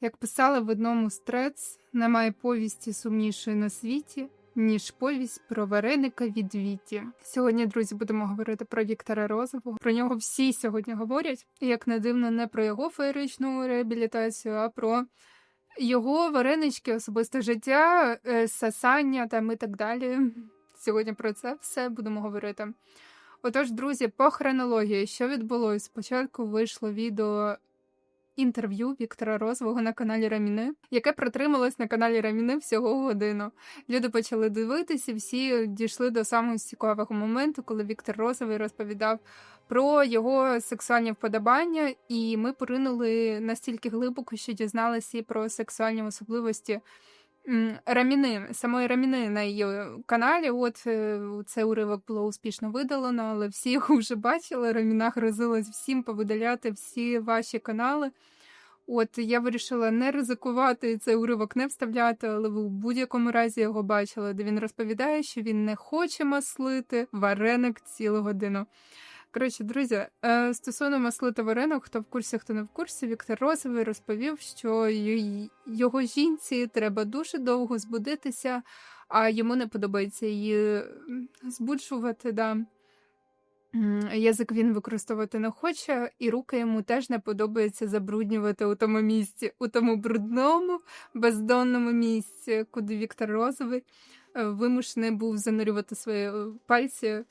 Як писали в одному з трец, немає повісті сумнішої на світі, ніж повість про вареника від Віті. Сьогодні, друзі, будемо говорити про Віктора Розового. Про нього всі сьогодні говорять. І як не дивно, не про його феєричну реабілітацію, а про його варенички, особисте життя, е, сасання там і так далі. Сьогодні про це все будемо говорити. Отож, друзі, по хронології, що відбулося? Спочатку вийшло відео інтерв'ю Віктора Розового на каналі Раміни, яке протрималось на каналі Раміни всього годину. Люди почали дивитися, всі дійшли до самого цікавого моменту, коли Віктор Розовий розповідав про його сексуальні вподобання, і ми поринули настільки глибоко, що дізналися про сексуальні особливості. Раміни, самої Раміни на її каналі. От е, цей уривок було успішно видалено, але всі його вже бачили. Раміна грозилась всім повидаляти всі ваші канали. От я вирішила не ризикувати цей уривок не вставляти, але ви в будь-якому разі його бачили, де він розповідає, що він не хоче маслити вареник цілу годину. Коротше, друзі, е, стосовно маслити варенок, хто в курсі, хто не в курсі, Віктор Розовий розповів, що його жінці треба дуже довго збудитися, а йому не подобається її збуджувати. Да. Язик він використовувати не хоче, і руки йому теж не подобається забруднювати у тому місці, у тому брудному, бездонному місці, куди Віктор Розовий е, вимушений був занурювати свої е, пальці.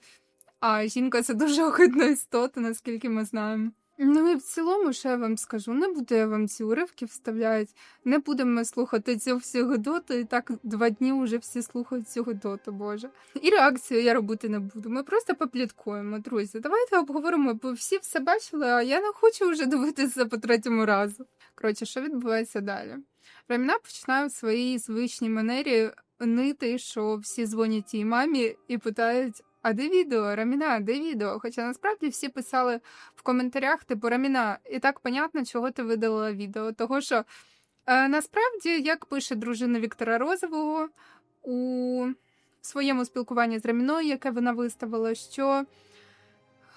А жінка це дуже огидна істота, наскільки ми знаємо. Ну і в цілому, що я вам скажу, не буду я вам ці уривки вставляти, не будемо слухати цю всю гидоту, і так два дні вже всі слухають цю гидоту, боже. І реакцію я робити не буду. Ми просто попліткуємо, друзі. Давайте обговоримо, бо всі все бачили, а я не хочу вже дивитися по третьому разу. Коротше, що відбувається далі? Раміна починає в своїй звичній манері нити, що всі дзвонять їй мамі і питають. А де відео, Раміна, де відео? Хоча насправді всі писали в коментарях, типу Раміна, і так понятно, чого ти видалила відео. Того що е, насправді, як пише дружина Віктора Розового у своєму спілкуванні з Раміною, яке вона виставила, що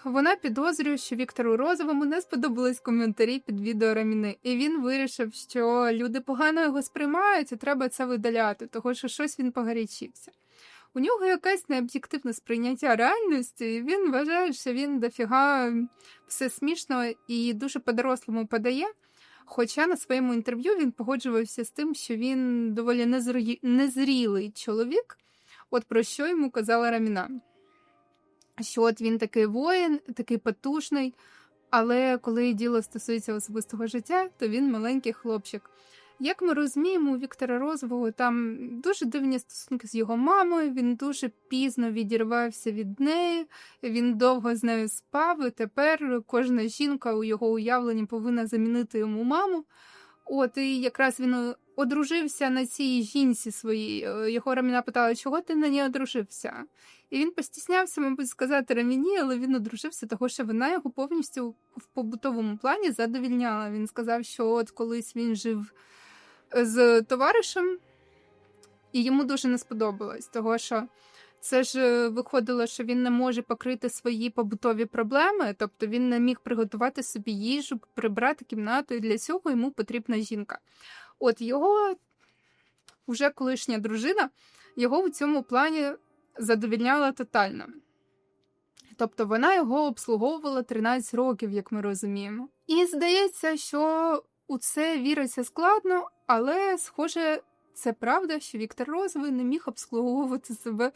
вона підозрює, що Віктору Розовому не сподобались коментарі під відео Раміни, і він вирішив, що люди погано його сприймають, і треба це видаляти, того що щось він погарячився. У нього якесь необ'єктивне сприйняття реальності, і він вважає, що він дофіга все смішно і дуже по-дорослому подає. Хоча на своєму інтерв'ю він погоджувався з тим, що він доволі незрі... незрілий чоловік, от про що йому казала Раміна. Що от він такий воїн, такий потужний, але коли діло стосується особистого життя, то він маленький хлопчик. Як ми розуміємо, у Віктора Розового там дуже дивні стосунки з його мамою, він дуже пізно відірвався від неї, він довго з нею спав, і тепер кожна жінка у його уявленні повинна замінити йому маму. От і якраз він одружився на цій жінці своїй. Е, Його Раміна питала, чого ти на ній одружився? І він постіснявся, мабуть, сказати Раміні, але він одружився, того що вона його повністю в побутовому плані задовільняла. Він сказав, що от колись він жив з товаришем, і йому дуже не сподобалось, того що це ж е, виходило, що він не може покрити свої побутові проблеми, тобто він не міг приготувати собі їжу, прибрати кімнату, і для цього йому потрібна жінка. От його уже колишня дружина його у цьому плані задовільняла тотально. Тобто вона його обслуговувала 13 років, як ми розуміємо. І здається, що у це віриться складно, але, схоже, це правда, що Віктор Розовий не міг обслуговувати себе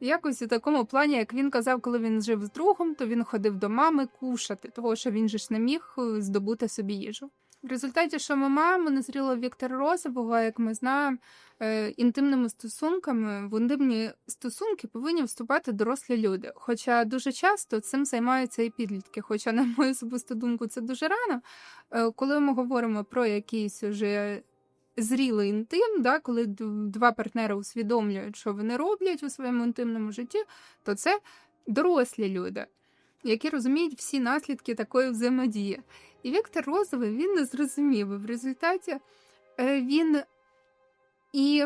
якось у такому плані, як він казав, коли він жив з другом, то він ходив до мами кушати, того що він же ж не міг е, здобути собі їжу. В результаті, що маємо, незріло Віктора Розового, як ми знаємо, інтимними стосунками в інтимні стосунки повинні вступати дорослі люди. Хоча дуже часто цим займаються і підлітки. Хоча, на мою особисту думку, це дуже рано. Е, Коли ми говоримо про якийсь уже зрілий інтим, да, коли два партнери усвідомлюють, що вони роблять у своєму інтимному житті, то це дорослі люди, які розуміють всі наслідки такої взаємодії. І Віктор Розовий він не зрозумів. В результаті е, він і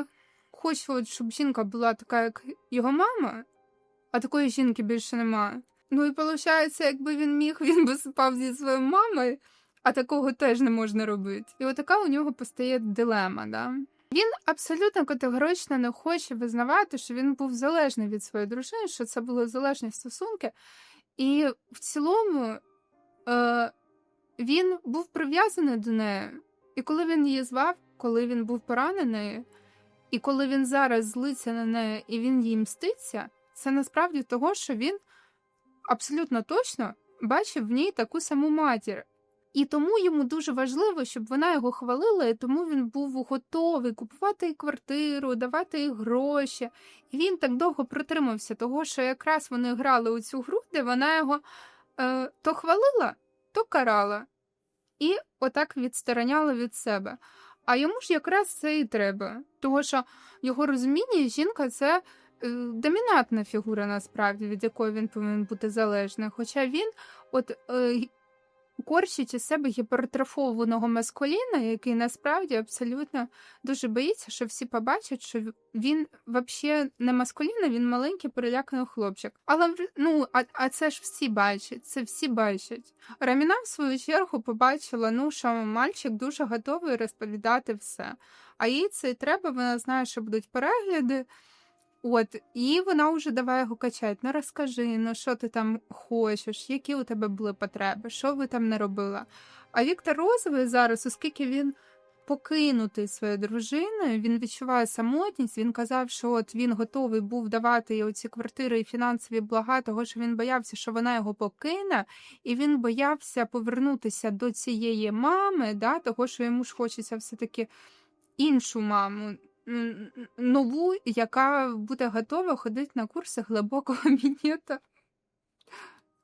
хоче, от, щоб жінка була така, як його мама, а такої жінки більше немає. Ну і виходить, якби він міг, він би спав зі своєю мамою, а такого теж не можна робити. І отака у нього постає дилема. Да? Він абсолютно категорично не хоче визнавати, що він був залежний від своєї дружини, що це були залежні стосунки. І в цілому е, він був прив'язаний до неї. І коли він її звав, коли він був поранений, і коли він зараз злиться на неї і він їй мститься, це насправді того, що він абсолютно точно бачив в ній таку саму матір. І тому йому дуже важливо, щоб вона його хвалила, і тому він був готовий купувати їй квартиру, давати їй гроші. І він так довго протримався, того, що якраз вони грали у цю гру, де вона його е, то хвалила, то карала, і отак відстороняла від себе. А йому ж якраз це і треба, того що його розумінні жінка це е, домінантна фігура, насправді, від якої він повинен бути залежний. Хоча він, от е, корчить із себе гіпертрофованого маскуліна, який насправді абсолютно дуже боїться, що всі побачать, що він взагалі не маскулін, а він маленький переляканий хлопчик. Але ну, а, а це ж всі бачать, це всі бачать. Раміна, в свою чергу, побачила, ну, що мальчик дуже готовий розповідати все. А їй це і треба, вона знає, що будуть перегляди. От, і вона вже давай його качати. Ну розкажи, ну що ти там хочеш, які у тебе були потреби, що ви там не робила. А Віктор Розовий зараз, оскільки він покинутий своєю дружиною, він відчуває самотність. Він казав, що от він готовий був давати їй оці квартири і фінансові блага, того що він боявся, що вона його покине, і він боявся повернутися до цієї мами, да, того що йому ж хочеться все-таки іншу маму нову, яка буде готова ходити на курси глибокого мінета.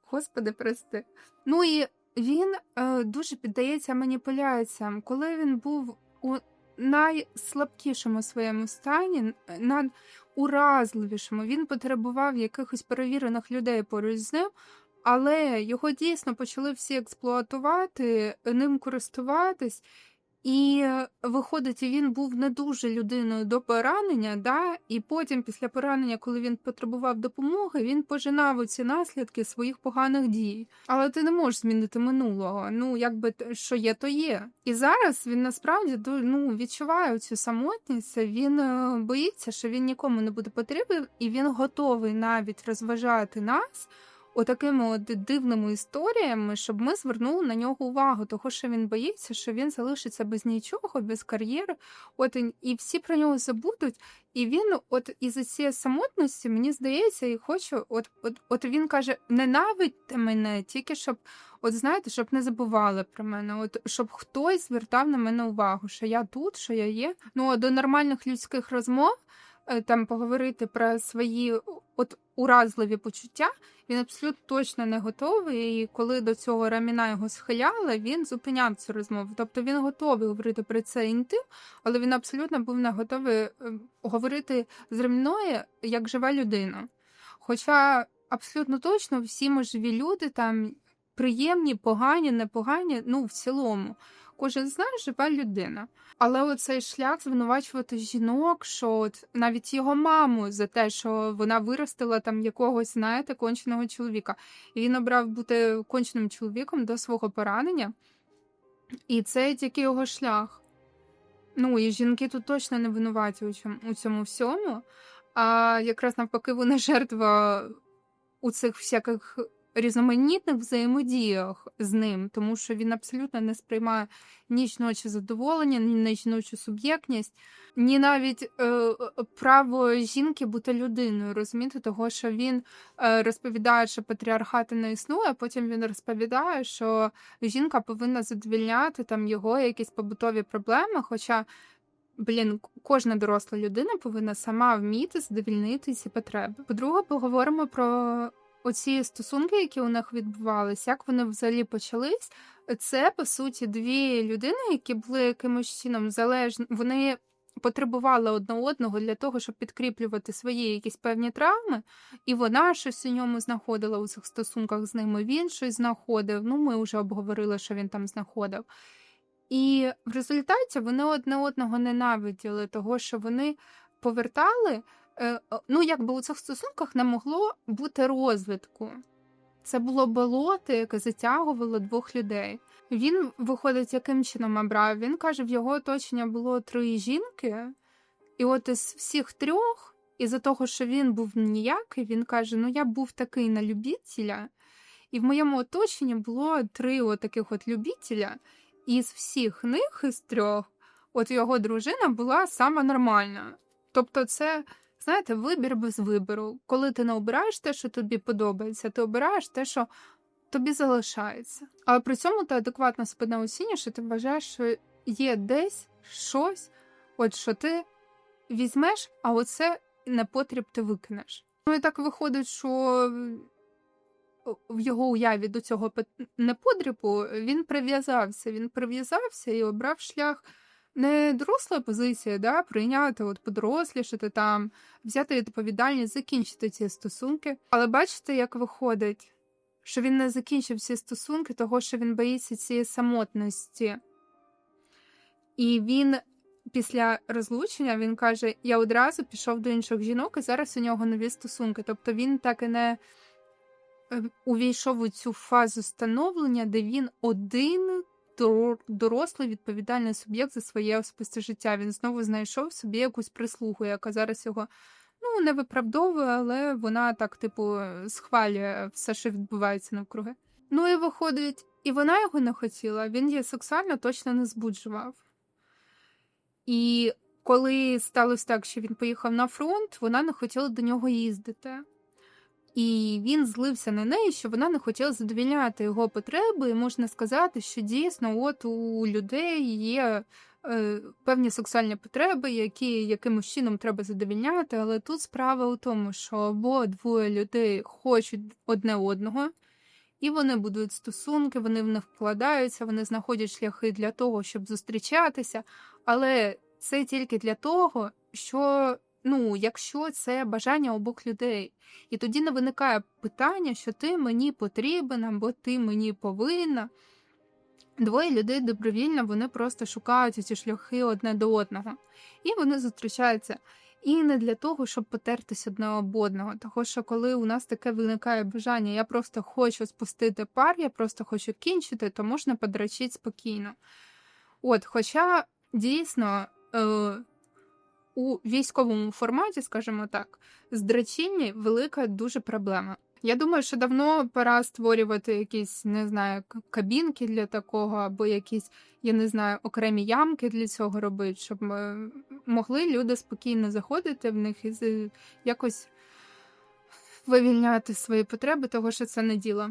Господи, прости. Ну і він е, дуже піддається маніпуляціям. Коли він був у найслабкішому своєму стані, найуразливішому, він потребував якихось перевірених людей поруч з ним. Але його дійсно почали всі експлуатувати, ним користуватись, і виходить, він був не дуже людиною до поранення, да? і потім, після поранення, коли він потребував допомоги, він пожинав оці наслідки своїх поганих дій. Але ти не можеш змінити минулого. Ну, якби що є, то є. І зараз він насправді ну, відчуває цю самотність. Він е, боїться, що він нікому не буде потрібен, і він готовий навіть розважати нас отакими от дивними історіями, щоб ми звернули на нього увагу, того що він боїться, що він залишиться без нічого, без кар'єри. От і всі про нього забудуть. І він, от із цієї самотності, мені здається, і хочу, от, от, от він каже: ненавидьте мене, тільки щоб, от знаєте, щоб не забували про мене, от щоб хтось звертав на мене увагу, що я тут, що я є. Ну до нормальних людських розмов. Е, там поговорити про свої от уразливі почуття, він абсолютно точно не готовий. І коли до цього раміна його схиляла, він зупиняв цю розмову. Тобто він готовий говорити про це інтим, але він абсолютно був не готовий е, говорити з раміною як жива людина. Хоча абсолютно точно всі ми живі люди там приємні, погані, непогані, ну в цілому. Кожен з нас жива людина. Але оцей шлях звинувачувати жінок, що от навіть його маму за те, що вона виростила там якогось, знаєте, конченого чоловіка. І він обрав бути конченим чоловіком до свого поранення. І це тільки його шлях. Ну, і жінки тут точно не винуваті у цьому, всьому. А якраз навпаки, вони жертва у цих всяких різноманітних взаємодіях з ним, тому що він абсолютно не сприймає ні жіноче задоволення, ні жіночу суб'єктність, ні навіть е, е, право жінки бути людиною, розумієте, того, що він е, розповідає, що патріархати не існує, а потім він розповідає, що жінка повинна задовільняти там його якісь побутові проблеми. Хоча. Блін, кожна доросла людина повинна сама вміти задовільнити ці потреби. По-друге, поговоримо про оці стосунки, які у них відбувалися, як вони взагалі почались, це по суті дві людини, які були якимось чином залежні. Вони потребували одне одного для того, щоб підкріплювати свої якісь певні травми, і вона щось у ньому знаходила у цих стосунках з ними. Він щось знаходив. Ну, ми вже обговорили, що він там знаходив. І в результаті вони одне одного ненавиділи, того що вони повертали. Е, ну, якби у цих стосунках не могло бути розвитку. це було болото, яке затягувало двох людей. Він виходить, яким чином обрав. Він каже, в його оточення було три жінки, і от із всіх трьох, із-за того, що він був ніякий, він каже: Ну, я був такий на любітеля, і в моєму оточенні було три таких от любітеля, і з всіх них із трьох, от його дружина була сама нормальна. Тобто, це. Знаєте, вибір без вибору. Коли ти не обираєш те, що тобі подобається, ти обираєш те, що тобі залишається. Але при цьому ти адекватно себе не оцінюєш, і ти вважаєш, що є десь щось, от що ти візьмеш, а оце непотріб ти викинеш. Ну і так виходить, що в його уяві до цього неподрібу він прив'язався. Він прив'язався і обрав шлях не доросла позиція, да, прийняти, от подорослішати там, взяти відповідальність, закінчити ці стосунки. Але бачите, як виходить, що він не закінчив ці стосунки, того що він боїться цієї самотності. І він після розлучення він каже: Я одразу пішов до інших жінок, і зараз у нього нові стосунки. Тобто він так і не е, увійшов у цю фазу становлення, де він один дорослий відповідальний суб'єкт за своє особисте життя. Він знову знайшов собі якусь прислугу, яка зараз його ну, не виправдовує, але вона так, типу, схвалює все, що відбувається навкруги. Ну і виходить, і вона його не хотіла, він її сексуально точно не збуджував. І коли сталося так, що він поїхав на фронт, вона не хотіла до нього їздити. І він злився на неї, що вона не хотіла задовільняти його потреби, і можна сказати, що дійсно от у людей є е, певні сексуальні потреби, які якимось чином треба задовільняти. Але тут справа у тому, що або двоє людей хочуть одне одного, і вони будують стосунки, вони в них вкладаються, вони знаходять шляхи для того, щоб зустрічатися. Але це тільки для того, що Ну, якщо це бажання обох людей, і тоді не виникає питання, що ти мені потрібен або ти мені повинна. Двоє людей добровільно вони просто шукають ці шляхи одне до одного. І вони зустрічаються. І не для того, щоб потертись одне об одного. Тому що коли у нас таке виникає бажання, я просто хочу спустити пар, я просто хочу кінчити, то можна подрачити спокійно. От, хоча дійсно. Е у військовому форматі, скажімо так, здрачіння велика дуже проблема. Я думаю, що давно пора створювати якісь, не знаю, кабінки для такого, або якісь, я не знаю, окремі ямки для цього робити, щоб могли люди спокійно заходити в них і якось вивільняти свої потреби, того що це не діло.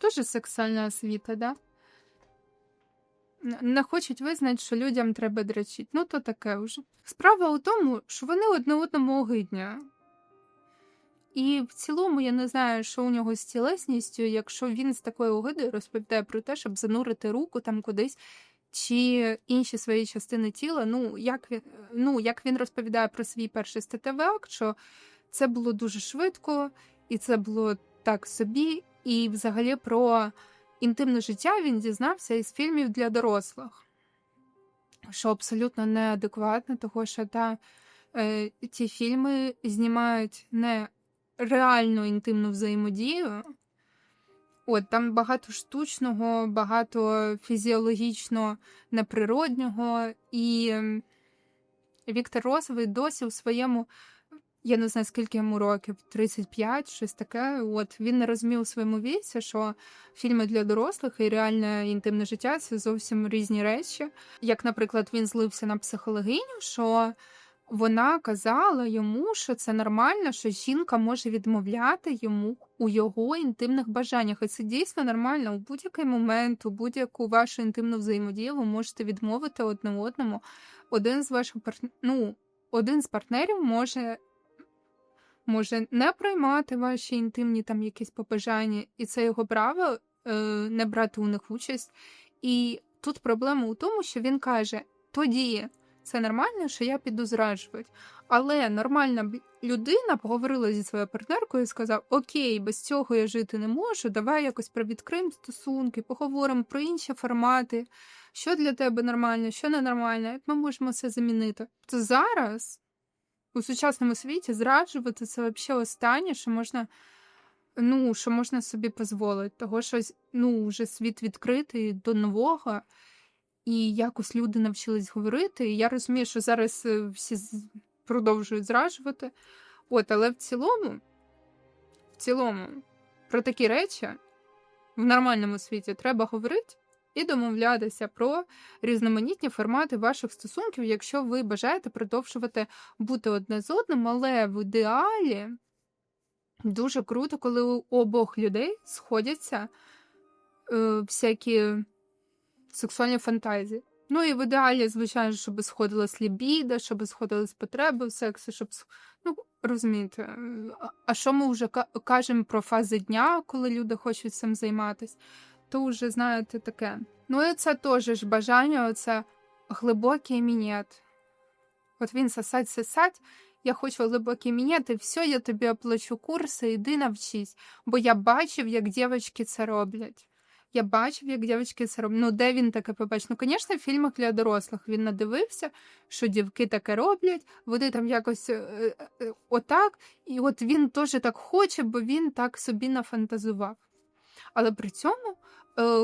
Дуже сексуальна освіта, да? Не хочуть визнати, що людям треба драчити. Ну, то таке вже. Справа у тому, що вони одне одному огидні. І в цілому я не знаю, що у нього з тілесністю, якщо він з такою огидою розповідає про те, щоб занурити руку там кудись. Чи інші свої частини тіла, ну як він ну, як він розповідає про свій перший статевий акт, що це було дуже швидко, і це було так собі, і взагалі про інтимне життя він дізнався із фільмів для дорослих, що абсолютно неадекватно, тому що та, е, ті фільми знімають не реальну інтимну взаємодію. От там багато штучного, багато фізіологічно неприроднього, і Віктор Розовий досі у своєму я не знаю, скільки йому років, 35, щось таке. От він не розумів у своєму віці, що фільми для дорослих і реальне інтимне життя це зовсім різні речі. Як, наприклад, він злився на психологиню, що вона казала йому, що це нормально, що жінка може відмовляти йому у його інтимних бажаннях. І це дійсно нормально. У будь-який момент, у будь-яку вашу інтимну взаємодію ви можете відмовити одне одному. Один з ваших ну, один з партнерів може може не приймати ваші інтимні там якісь побажання, і це його право е, не брати у них участь. І тут проблема у тому, що він каже: тоді це нормально, що я піду зраджувати. Але нормальна людина поговорила зі своєю партнеркою і сказав: Окей, без цього я жити не можу, давай якось провідкриємо стосунки, поговоримо про інші формати, що для тебе нормально, що ненормально, як ми можемо це замінити. То зараз у сучасному світі зраджувати це взагалі останнє, що можна ну, що можна собі дозволити. Того, що ну, вже світ відкритий до нового, і якось люди навчились говорити. І я розумію, що зараз е, всі продовжують зраджувати. От, але в цілому, в цілому, про такі речі в нормальному світі треба говорити і домовлятися про різноманітні формати ваших стосунків, якщо ви бажаєте продовжувати бути одне з одним, але в ідеалі дуже круто, коли у обох людей сходяться е, всякі сексуальні фантазії. Ну і в ідеалі, звичайно, щоб сходилась лібіда, щоб сходились потреби в сексі, щоб ну розумієте. А що ми вже кажемо про фази дня, коли люди хочуть цим займатися? То вже, знаєте, таке. Ну, і це теж ж бажання, оце глибокий мінет. От він сосать, сосать, я хочу глибокий мінет, і все, я тобі оплачу курси, іди навчись. Бо я бачив, як дівчатки це роблять. Я бачив, як дівчатки це роблять. Ну, де він таке побачив? Ну, звісно, в фільмах для дорослих він надивився, що дівки таке роблять, вони там якось е, е, отак, і от він теж так хоче, бо він так собі нафантазував. Але при цьому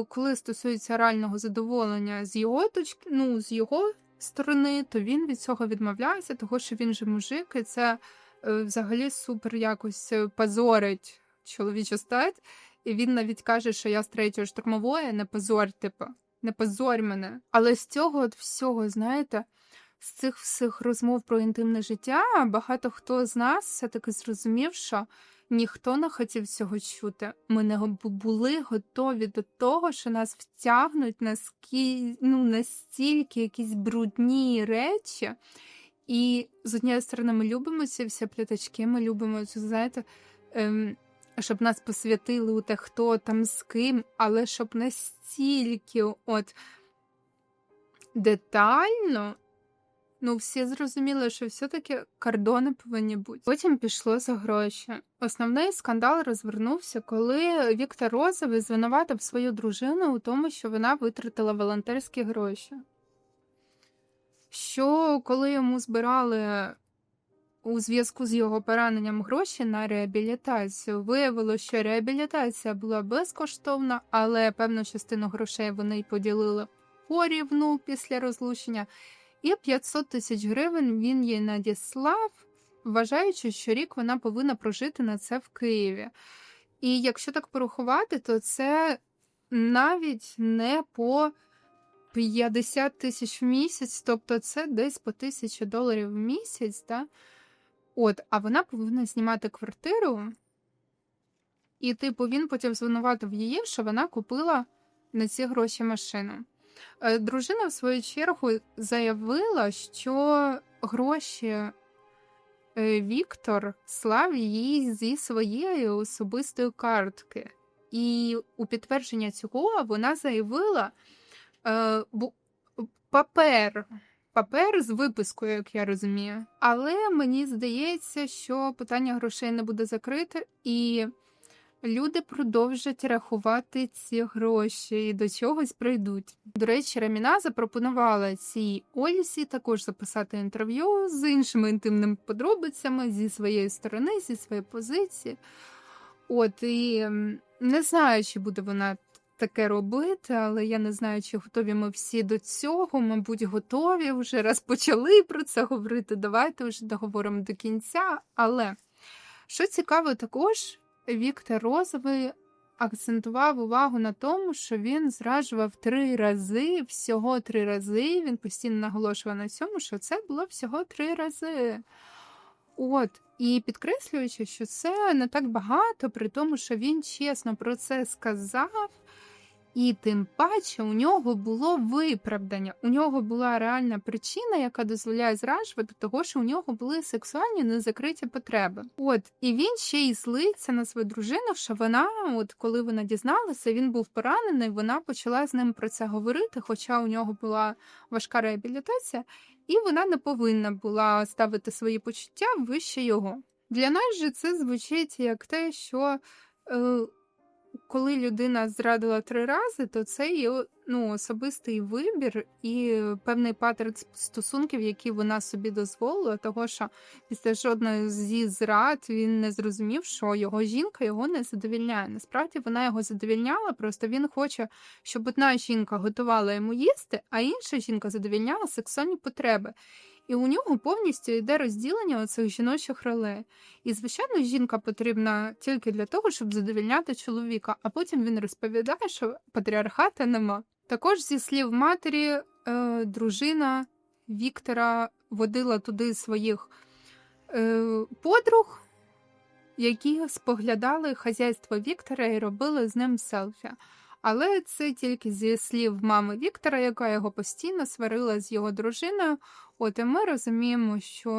коли стосується реального задоволення з його точки, ну з його сторони, то він від цього відмовляється, того що він же мужик, і це е, взагалі супер якось е, позорить чоловічу стать. І він навіть каже, що я з третьої штурмової не позор, типу, не позорь мене. Але з цього от всього, знаєте, з цих всіх розмов про інтимне життя багато хто з нас все-таки зрозумів, що Ніхто не хотів цього чути. Ми не були готові до того, що нас втягнуть наскільки, ну, настільки якісь брудні речі. І з однієї сторони, ми любимо ці всі пліточки, ми любимо цю, знаєте, ем, щоб нас посвятили у те, хто там з ким, але щоб настільки от детально Ну, всі зрозуміли, що все-таки кордони повинні бути. Потім пішло за гроші. Основний скандал розвернувся, коли Віктор Розовий звинуватив свою дружину у тому, що вона витратила волонтерські гроші. Що коли йому збирали у зв'язку з його пораненням гроші на реабілітацію, виявилося, що реабілітація була безкоштовна, але певну частину грошей вони й поділили порівну після розлучення. І 500 тисяч гривень він їй надіслав, вважаючи, що рік вона повинна прожити на це в Києві. І якщо так порахувати, то це навіть не по 50 тисяч в місяць, тобто це десь по тисячі доларів в місяць. Да? От, а вона повинна знімати квартиру, і, типу, він потім звинуватив її, що вона купила на ці гроші машину. Е, дружина, в свою чергу, заявила, що гроші е, Віктор слав їй зі своєї особистої картки. І у підтвердження цього вона заявила е, папер. Папер з випискою, як я розумію. Але мені здається, що питання грошей не буде закрите, і люди продовжать рахувати ці гроші і до чогось прийдуть. До речі, Раміна запропонувала цій Ольсі також записати інтерв'ю з іншими інтимними подробицями зі своєї сторони, зі своєї позиції. От і не знаю, чи буде вона. Таке робити, але я не знаю, чи готові ми всі до цього. Мабуть, готові вже раз почали про це говорити. Давайте вже договоримо до кінця. Але що цікаво, також Віктор Розовий акцентував увагу на тому, що він зраджував три рази, всього три рази. Він постійно наголошував на цьому, що це було всього три рази. От, і підкреслюючи, що це не так багато, при тому, що він чесно про це сказав. І тим паче у нього було виправдання. У нього була реальна причина, яка дозволяє зраджувати, того що у нього були сексуальні незакриті потреби. От і він ще й злиться на свою дружину, що вона, от коли вона дізналася, він був поранений. Вона почала з ним про це говорити, хоча у нього була важка реабілітація, і вона не повинна була ставити свої почуття вище його. Для нас же це звучить як те, що. Е, коли людина зрадила три рази, то це є ну, особистий вибір і певний паттерн стосунків, які вона собі дозволила, того що після жодної зі зрад він не зрозумів, що його жінка його не задовільняє. Насправді вона його задовільняла, просто він хоче, щоб одна жінка готувала йому їсти, а інша жінка задовільняла сексуальні потреби. І у нього повністю йде розділення оцих жіночих ролей. І, звичайно, жінка потрібна тільки для того, щоб задовільняти чоловіка, а потім він розповідає, що патріархата нема. Також, зі слів матері, е, дружина Віктора водила туди своїх е, подруг, які споглядали хазяйство Віктора і робили з ним селфі. Але це тільки зі слів мами Віктора, яка його постійно сварила з його дружиною. От і ми розуміємо, що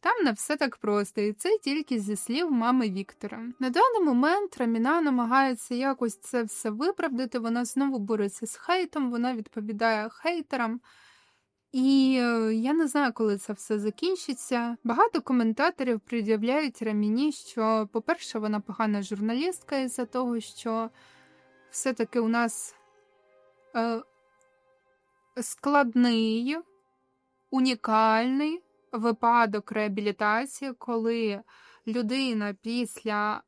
там не все так просто, і це тільки зі слів мами Віктора. На даний момент Раміна намагається якось це все виправдати. Вона знову бореться з хейтом, вона відповідає хейтерам. І е, я не знаю, коли це все закінчиться. Багато коментаторів пред'являють Раміні, що, по-перше, вона погана журналістка із-за того, що все-таки у нас е, складний, унікальний випадок реабілітації, коли людина після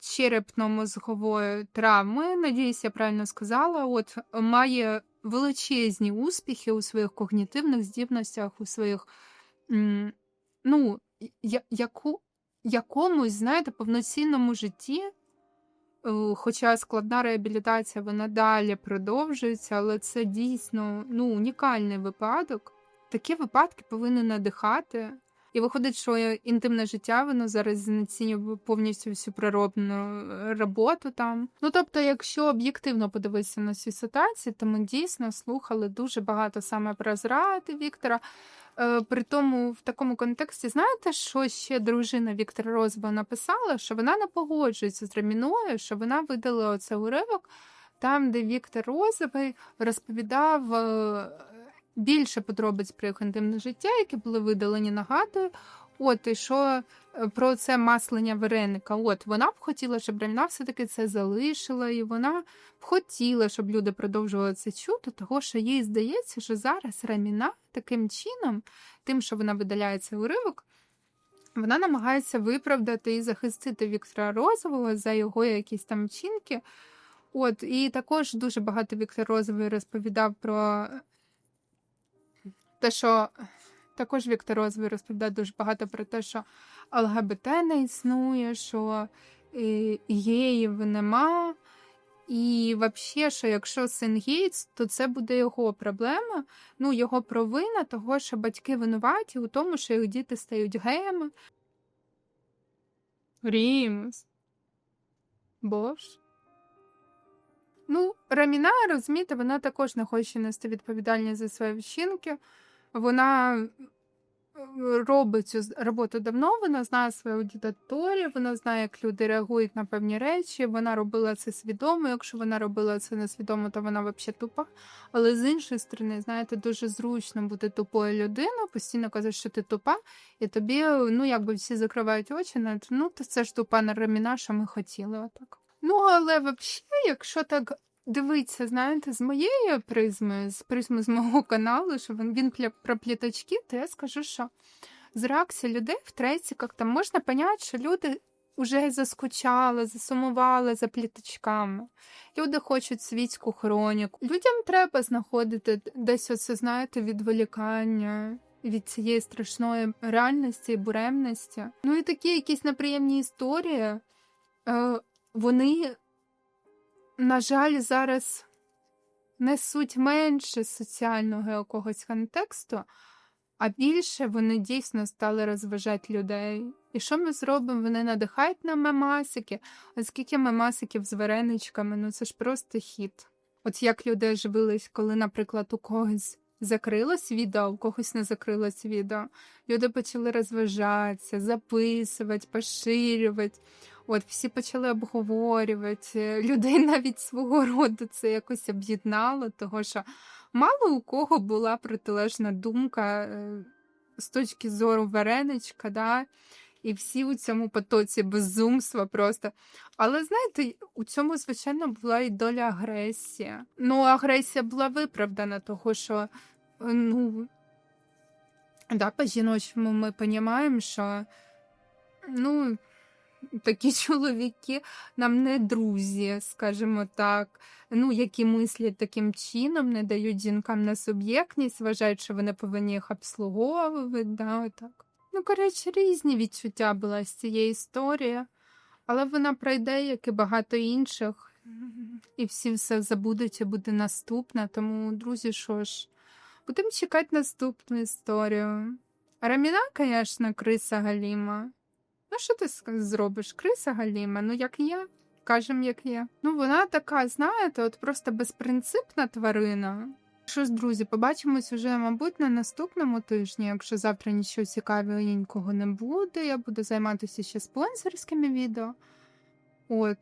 черепно-мозгової травми, надіюсь, я правильно сказала, от має величезні успіхи у своїх когнітивних здібностях, у своїх ну, яку, якомусь, знаєте, повноцінному житті. Е, хоча складна реабілітація вона далі продовжується, але це дійсно ну, унікальний випадок. Такі випадки повинні надихати. І виходить, що інтимне життя воно зараз знецінює повністю всю приробну е, роботу там. Ну тобто, якщо об'єктивно подивитися на цю ситуацію, то ми дійсно слухали дуже багато саме про зради Віктора. Е, при тому, в такому контексті, знаєте, що ще дружина Віктора Розба написала, що вона не погоджується з Раміною, що вона видала оце уривок там, де Віктор Розовий розповідав е, більше подробиць про їх інтимне життя, які були видалені, нагадую. От, і що е, про це маслення вареника. От вона б хотіла, щоб Раміна все-таки це залишила, і вона б хотіла, щоб люди продовжували це чути, того що їй здається, що зараз Раміна таким чином, тим, що вона видаляє цей уривок, вона намагається виправдати і захистити Віктора Розового за його якісь там вчинки. От, і також дуже багато Віктор Розовий розповідав про те, що також Віктор Розовий розповідає дуже багато про те, що ЛГБТ не існує, що геїв нема. І взагалі, що якщо син гейц, то це буде його проблема, ну, його провина, того, що батьки винуваті у тому, що їх діти стають геями. Рімус. Бож. Ну, Раміна, розумієте, вона також не хоче нести відповідальність за свої вчинки. Вона робить цю роботу давно, вона знає свою аудиторію, вона знає, як люди реагують на певні речі. Вона робила це свідомо. Якщо вона робила це несвідомо, то вона взагалі тупа. Але з іншої сторони, знаєте, дуже зручно бути тупою людиною, постійно казати, що ти тупа, і тобі, ну якби всі закривають очі, на ну то це ж тупа на раміна, що ми хотіли. Отак. Ну але взагалі, якщо так дивитися, знаєте, з моєї призми, з призми з мого каналу, що він він про пліточки, то я скажу, що з реакції людей в треці там можна поняти, що люди вже заскучали, засумували за пліточками. Люди хочуть світську хроніку. Людям треба знаходити десь оце, знаєте, відволікання. Від цієї страшної реальності буремності. Ну і такі якісь неприємні історії, е, вони на жаль, зараз несуть менше соціального якогось контексту, а більше вони дійсно стали розважати людей. І що ми зробимо? Вони надихають на мемасики, оскільки мемасиків з вареничками, ну це ж просто хіт. От як люди живились, коли, наприклад, у когось закрилось відео, у когось не закрилось відео. Люди почали розважатися, записувати, поширювати. От всі почали обговорювати. Людей навіть свого роду це якось об'єднало, того що мало у кого була протилежна думка е, з точки зору вареничка. да? І всі у цьому потоці безумства просто. Але знаєте, у цьому, звичайно, була і доля агресії. Ну, агресія була виправдана, того що, е, ну, да, по-жіночому ми розуміємо, що ну, такі чоловіки нам не друзі, скажімо так, ну, які мислять таким чином, не дають жінкам на суб'єктність, вважають, що вони повинні їх обслуговувати. Да, отак. Ну, коротше, різні відчуття була з цієї історії, але вона пройде, як і багато інших, і всі все забудуть, і буде наступна. Тому, друзі, що ж, будемо чекати наступну історію. Раміна, звісно, криса Галіма. Ну, що ти зробиш? Криса Галіма, ну як є, кажем, як є. Ну, вона така, знаєте, от просто безпринципна тварина. Що ж, друзі, побачимось уже, мабуть, на наступному тижні. Якщо завтра нічого цікавенького не буде, я буду займатися ще спонсорськими відео. От.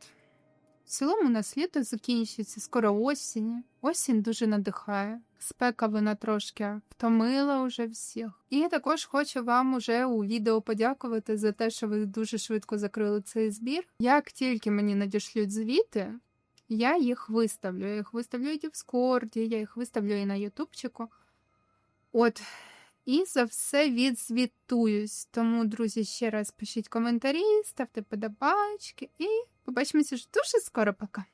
В цілому у нас літо закінчується, скоро осінь. Осінь дуже надихає. Спека вона трошки втомила уже всіх. І також хочу вам уже у відео подякувати за те, що ви дуже швидко закрили цей збір. Як тільки мені надішлють звіти, я їх виставлю. Я їх виставлю і в Діскорді, я їх виставлю і на Ютубчику. От. І за все відзвітуюсь. Тому, друзі, ще раз пишіть коментарі, ставте подобачки і побачимося ж дуже скоро. Пока.